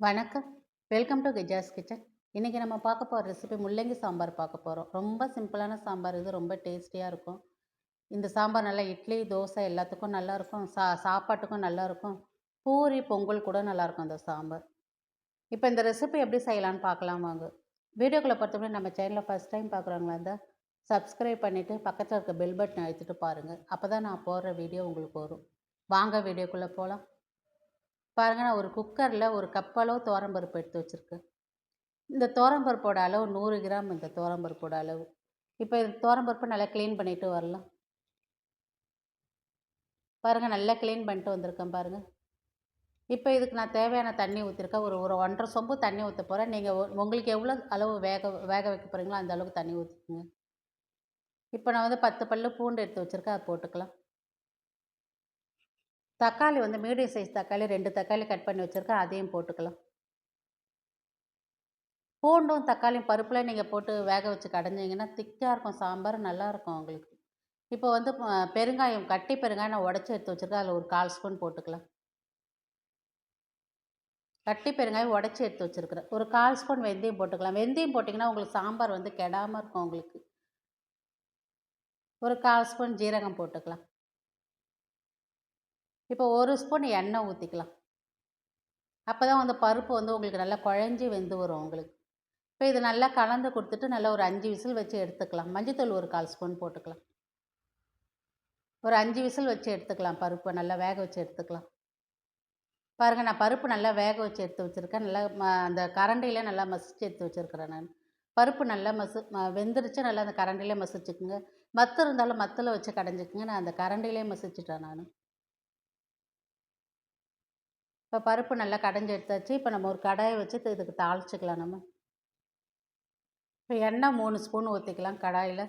வணக்கம். Welcome to Geja's kitchen. இன்றைக்கி நம்ம பார்க்க போகிற ரெசிபி முள்ளங்கி சாம்பார் பார்க்க போகிறோம் ரொம்ப சிம்பிளான சாம்பார். இது ரொம்ப டேஸ்டியாக இருக்கும். இந்த சாம்பார் நல்லா இட்லி தோசை எல்லாத்துக்கும் நல்லாயிருக்கும் சா சாப்பாட்டுக்கும் நல்லாயிருக்கும் பூரி பொங்கல் கூட நல்லாயிருக்கும் இந்த சாம்பார். இப்போ இந்த ரெசிபி எப்படி செய்யலான்னு பார்க்கலாம் வாங்க. வீடியோக்குள்ளே பொறுத்தவரை நம்ம சேனலில் ஃபஸ்ட் டைம் பார்க்குறவங்களா இருந்தால் சப்ஸ்கிரைப் பண்ணிவிட்டு பக்கத்தில் இருக்க பெல் பட்டன் அழுத்திட்டு பாருங்கள் அப்போ தான் நான் போடுற வீடியோ உங்களுக்கு வரும். வாங்க வீடியோக்குள்ளே போகலாம் பாருங்கள் நான் ஒரு குக்கரில் ஒரு கப் அளவு எடுத்து வச்சுருக்கேன். இந்த துவரம்பருப்போட அளவு நூறு கிராம் இந்த துவரம்பருப்போட அளவு. இப்போ இது துவரம்பருப்பு நல்லா க்ளீன் பண்ணிவிட்டு வரலாம். பாருங்கள் நல்லா க்ளீன் பண்ணிட்டு வந்திருக்கேன் பாருங்கள் இப்போ இதுக்கு நான் தேவையான தண்ணி ஊற்றிருக்கேன் ஒரு ஒரு ஒன்றரை சொம்பு தண்ணி ஊற்ற போகிறேன் நீங்கள் உங்களுக்கு எவ்வளோ அளவு வேக வேக வைக்க போகிறீங்களோ அந்த அளவுக்கு தண்ணி ஊற்றிக்கோங்க இப்போ நான் வந்து பத்து பல்லு பூண்டு எடுத்து வச்சுருக்கேன். அதை போட்டுக்கலாம். தக்காளி வந்து மீடியம் சைஸ் தக்காளி ரெண்டு தக்காளி கட் பண்ணி வச்சுருக்கேன் அதையும் போட்டுக்கலாம். பூண்டும் தக்காளியும் பருப்பில் நீங்கள் போட்டு வேக வச்சு கடைஞ்சிங்கன்னா திக்காக இருக்கும் சாம்பார் நல்லாயிருக்கும் உங்களுக்கு இப்போ வந்து பெருங்காயம் கட்டி பெருங்காயம் நான் உடச்சி எடுத்து வச்சுருக்கேன் அதில் ஒரு கால் ஸ்பூன் போட்டுக்கலாம். கட்டி பெருங்காயம் உடச்சி எடுத்து வச்சுருக்கிறேன். ஒரு கால் ஸ்பூன் வெந்தயம் போட்டுக்கலாம். வெந்தயம் போட்டிங்கன்னா உங்களுக்கு சாம்பார் வந்து கெடாமல் இருக்கும் உங்களுக்கு. ஒரு கால் ஸ்பூன் ஜீரகம் போட்டுக்கலாம். இப்போ ஒரு ஸ்பூன் எண்ணெய் ஊற்றிக்கலாம் அப்போ தான் வந்து பருப்பு வந்து உங்களுக்கு நல்லா குழஞ்சி வெந்து வரும் உங்களுக்கு. இப்போ இது நல்லா கலந்து கொடுத்துட்டு நல்லா ஒரு அஞ்சு விசில் வச்சு எடுத்துக்கலாம். மஞ்சத்தூள் ஒரு கால் ஸ்பூன் போட்டுக்கலாம். ஒரு அஞ்சு விசில் வச்சு எடுத்துக்கலாம் பருப்பை நல்லா வேக வச்சு எடுத்துக்கலாம். பாருங்கள் நான் பருப்பு நல்லா வேக வச்சு எடுத்து வச்சுருக்கேன். நல்லா ம அந்த கரண்டியில் நல்லா மசிச்சு எடுத்து வச்சுருக்கிறேன் நான். பருப்பு நல்லா மசு ம வெந்துருச்சு நல்லா அந்த கரண்டிலே மசிச்சுக்குங்க. மத்து இருந்தாலும் மத்தில் வச்சு கடைஞ்சிக்குங்க. நான் அந்த கரண்டிலே மசிச்சிட்டேன் நான். இப்போ பருப்பு நல்லா கடைஞ்சி எடுத்தாச்சு. இப்போ நம்ம ஒரு கடாயை வச்சு இதுக்கு தாளிச்சிக்கலாம் நம்ம. இப்போ எண்ணெய் மூணு ஸ்பூன் ஊற்றிக்கலாம் கடாயில்.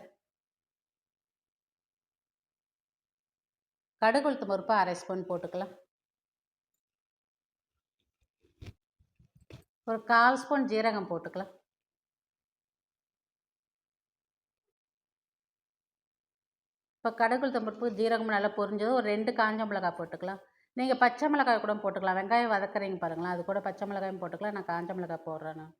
கடுகு பருப்பு அரை ஸ்பூன் போட்டுக்கலாம். ஒரு கால் ஸ்பூன் ஜீரகம் போட்டுக்கலாம். இப்போ கடுகு உளுத்தம் பருப்பு ஜீரகம் நல்லா பொரிஞ்சது ஒரு ரெண்டு காஞ்ச மிளகாய் போட்டுக்கலாம். நீங்கள் பச்சை மிளகாய் கூட போட்டுக்கலாம். வெங்காயம் வதக்குறீங்க பாருங்களேன். அது கூட பச்சை மிளகாயும் போட்டுக்கலாம். நான் காஞ்ச மிளகாய் போடுறேன் நான்.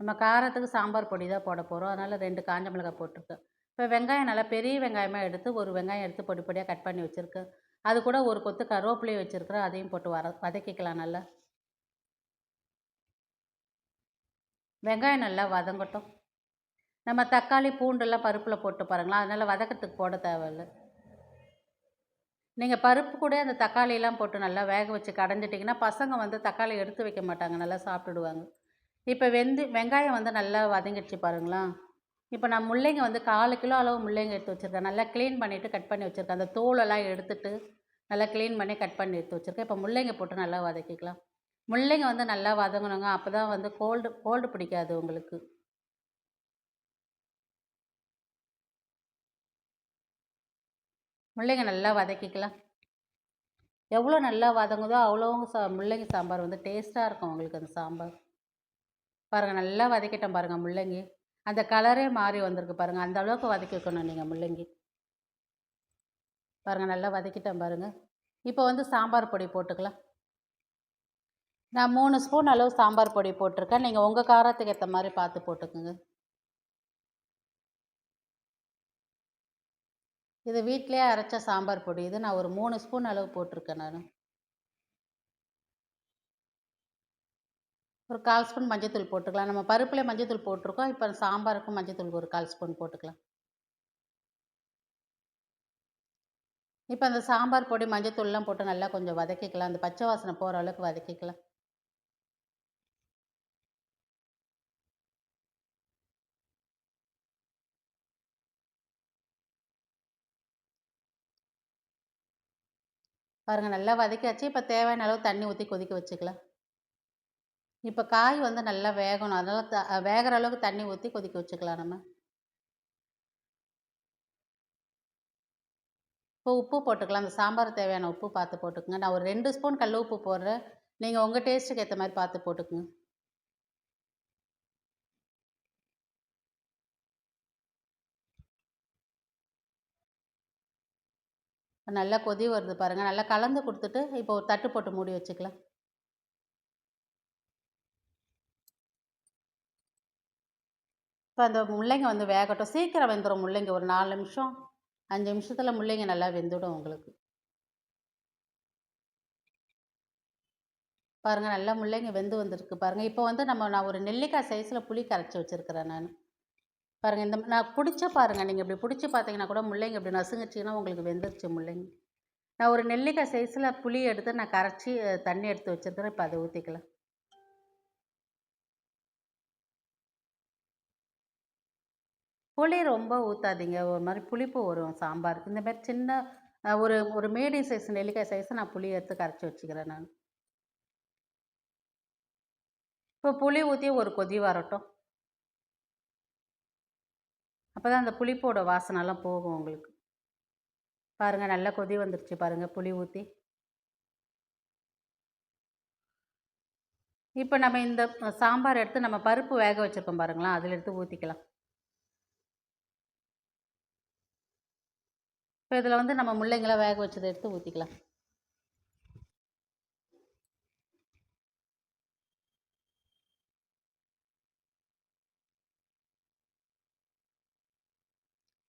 நம்ம காரத்துக்கு சாம்பார் பொடி தான் போட போகிறோம் அதனால் ரெண்டு காஞ்ச மிளகாய் போட்டிருக்கேன். இப்போ வெங்காயம் நல்லா பெரிய வெங்காயமாக எடுத்து ஒரு வெங்காயம் எடுத்து பொடி பொடியாக கட் பண்ணி வச்சுருக்கேன். அது கூட ஒரு கொத்து கருவேப்பிலையும் வச்சுருக்கிறேன். அதையும் போட்டு வர வதக்கிக்கலாம் நல்லா. வெங்காயம் நல்லா வதங்கட்டும். நம்ம தக்காளி பூண்டெல்லாம் பருப்பில் போட்டு பாருங்களா அதனால் வதக்கத்துக்கு போட தேவையில்லை. நீங்கள் பருப்பு கூட அந்த தக்காளியெல்லாம் போட்டு நல்லா வேக வச்சு கடைஞ்சிட்டிங்கன்னா பசங்க வந்து தக்காளி எடுத்து வைக்க மாட்டாங்க. நல்லா சாப்பிட்டுடுவாங்க. இப்போ வெந்து வெங்காயம் வந்து நல்லா வதங்கிடுச்சு பாருங்களா. இப்போ நான் முள்ளைங்க வந்து காலு கிலோ அளவு முள்ளைங்க எடுத்து வச்சுருக்கேன். நல்லா க்ளீன் பண்ணிவிட்டு கட் பண்ணி வச்சுருக்கேன். அந்த தோலெல்லாம் எடுத்துட்டு நல்லா க்ளீன் பண்ணி கட் பண்ணி எடுத்து வச்சுருக்கேன். இப்போ முள்ளைங்க போட்டு நல்லா வதக்கிக்கலாம். முள்ளைங்க வந்து நல்லா வதங்கணுங்க. அப்போ தான் வந்து கோல்டு கோல்டு பிடிக்காது உங்களுக்கு. முள்ளங்கி நல்லா வதக்கிக்கலாம். எவ்வளோ நல்லா வதங்குதோ அவ்வளோ சா முள்ளங்கி சாம்பார் வந்து டேஸ்ட்டாக இருக்கும் உங்களுக்கு அந்த சாம்பார். பாருங்கள் நல்லா வதக்கிட்டேன் பாருங்கள் முள்ளங்கி. அந்த கலரே மாறி வந்திருக்கு பாருங்கள் அந்த அளவுக்கு வதக்கிக்கணும் நீங்கள் முள்ளங்கி. பாருங்கள் நல்லா வதக்கிட்டேன் பாருங்கள் இப்போ வந்து சாம்பார் பொடி போட்டுக்கலாம். நான் மூணு ஸ்பூன் அளவு சாம்பார் பொடி போட்டிருக்கேன். நீங்கள் உங்கள் காரத்துக்கு ஏற்ற மாதிரி பார்த்து போட்டுக்கோங்க. இது வீட்டிலேயே அரைச்ச சாம்பார் பொடி. இது நான் ஒரு மூணு ஸ்பூன் அளவு போட்டிருக்கேன் நான். ஒரு கால் ஸ்பூன் மஞ்சத்தூள் போட்டுக்கலாம். நம்ம பருப்புலேயே மஞ்சத்தூள் போட்டிருக்கோம். இப்போ சாம்பாருக்கும் மஞ்சத்தூள் ஒரு கால் ஸ்பூன் போட்டுக்கலாம். இப்போ அந்த சாம்பார் பொடி மஞ்சத்தூள்லாம் போட்டு நல்லா கொஞ்சம் வதக்கிக்கலாம். அந்த பச்சை வாசனை போகிற அளவுக்கு வதக்கிக்கலாம். பாருங்கள் நல்லா வதக்கியாச்சு. இப்போ தேவையான அளவு தண்ணி ஊற்றி கொதிக்க வச்சுக்கலாம் இப்போ காய் வந்து நல்லா வேகணும். அதனால் த வேகிற அளவுக்கு தண்ணி ஊற்றி கொதிக்க வச்சுக்கலாம் நம்ம. இப்போ உப்பு போட்டுக்கலாம். அந்த சாம்பார் தேவையான உப்பு பார்த்து போட்டுக்கோங்க. நான் ஒரு ரெண்டு ஸ்பூன் கல் உப்பு போடுறேன். நீங்கள் உங்கள் டேஸ்ட்டுக்கு ஏற்ற மாதிரி பார்த்து போட்டுக்குங்க. நல்லா கொதி வருது பாருங்கள் நல்லா கலந்து கொடுத்துட்டு இப்போ ஒரு தட்டு போட்டு மூடி வச்சுக்கலாம். இப்போ அந்த முள்ளைங்க வந்து வேகட்டும். சீக்கிரம் வெந்துடும் முள்ளைங்க. ஒரு நாலு நிமிஷம் அஞ்சு நிமிஷத்தில் முள்ளைங்க நல்லா வெந்துடும் உங்களுக்கு. பாருங்கள் நல்லா முள்ளைங்க வெந்து வந்திருக்கு பாருங்கள் இப்போ வந்து நம்ம நான் ஒரு நெல்லிக்காய் சைஸில் புளி கரைச்சி வச்சுருக்கிறேன் நான். பாருங்கள் இந்த நான் பிடிச்ச பாருங்கள் நீங்கள் இப்படி பிடிச்சி பார்த்தீங்கன்னா கூட முள்ளைங்க இப்படி நசுங்கிச்சிங்கன்னா உங்களுக்கு வெந்துருச்சு முள்ளைங்க. நான் ஒரு நெல்லிக்காய் சைஸில் புளி எடுத்து நான் கரைச்சி தண்ணி எடுத்து வச்சுருக்கிறேன் இப்போ அதை ஊற்றிக்கலாம் புளி ரொம்ப ஊற்றாதீங்க ஒரு மாதிரி புளிப்பு வரும் சாம்பார். இந்த மாதிரி சின்ன ஒரு ஒரு மீடியம் சைஸ் நெல்லிக்காய் சைஸ் நான் புளி எடுத்து கரைச்சி வச்சுக்கிறேன் நான். இப்போ புளி ஊற்றி ஒரு கொதி வரட்டும். அப்போ தான் அந்த புளிப்போட வாசனைலாம் போகும் உங்களுக்கு. பாருங்கள் நல்லா கொதி வந்துருச்சு பாருங்கள் புளி ஊற்றி இப்போ நம்ம இந்த சாம்பார் எடுத்து நம்ம பருப்பு வேக வச்சுருக்கோம் பாருங்களா அதில் எடுத்து ஊற்றிக்கலாம் இப்போ இதில் வந்து நம்ம முள்ளைங்களாம் வேக வச்சதை எடுத்து ஊற்றிக்கலாம்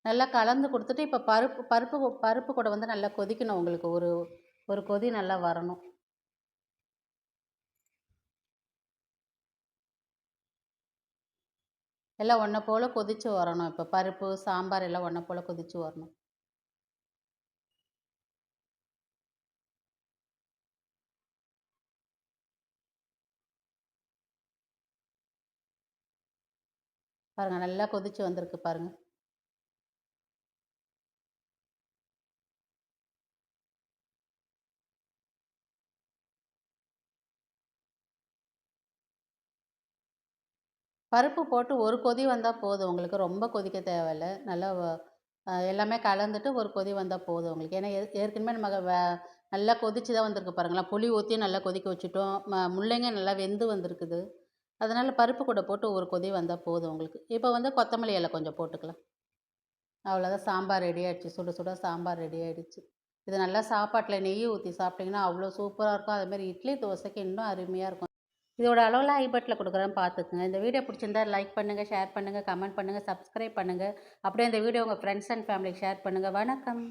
நல்லா கலந்து கொடுத்துட்டு இப்போ பருப்பு பருப்பு பருப்பு கூட வந்து நல்லா கொதிக்கணும் உங்களுக்கு. ஒரு ஒரு கொதி நல்லா வரணும். எல்லாம் ஒன்றை போல் கொதித்து வரணும். இப்போ பருப்பு சாம்பார் எல்லாம் ஒன்றை போல் கொதித்து வரணும். பாருங்கள் நல்லா கொதித்து வந்திருக்கு பாருங்கள் பருப்பு போட்டு ஒரு கொதி வந்தால் போதும். உங்களுக்கு ரொம்ப கொதிக்க தேவையில்ல. நல்லா எல்லாமே கலந்துட்டு ஒரு கொதி வந்தால் போதும் உங்களுக்கு. ஏன்னா ஏற்கனவே நம்ம வே நல்லா கொதிச்சு தான் வந்திருக்கு பாருங்களேன். புளி ஊற்றி நல்லா கொதிக்க வச்சுட்டோம். ம முள்ளைங்க நல்லா வெந்து வந்திருக்குது. அதனால் பருப்பு கூட போட்டு ஒரு கொதி வந்தால் போதும் உங்களுக்கு. இப்போ வந்து கொத்தமல்லி இலை கொஞ்சம் போட்டுக்கலாம். அவ்வளோதான் சாம்பார் ரெடி ஆகிடுச்சு சுட சுட சாம்பார் ரெடி ஆகிடுச்சு இது நல்லா சாப்பாட்டில் நெய் ஊற்றி சாப்பிட்டிங்கன்னா அவ்வளோ சூப்பராக இருக்கும். அதேமாதிரி இட்லி தோசைக்கு இன்னும் அருமையாக இருக்கும். இதோட அளவில் ஐபட்டில் கொடுக்குறேன்னு பார்த்துக்குங்க. இந்த வீடியோ பிடிச்சிருந்தா லைக் பண்ணுங்கள் ஷேர் பண்ணுங்கள் கமெண்ட் பண்ணுங்கள் சப்ஸ்கிரைப் பண்ணுங்கள் அப்படியே இந்த வீடியோ உங்கள் ஃப்ரெண்ட்ஸ் அண்ட் ஃபேமிலிக்கு ஷேர் பண்ணுங்கள் வணக்கம்.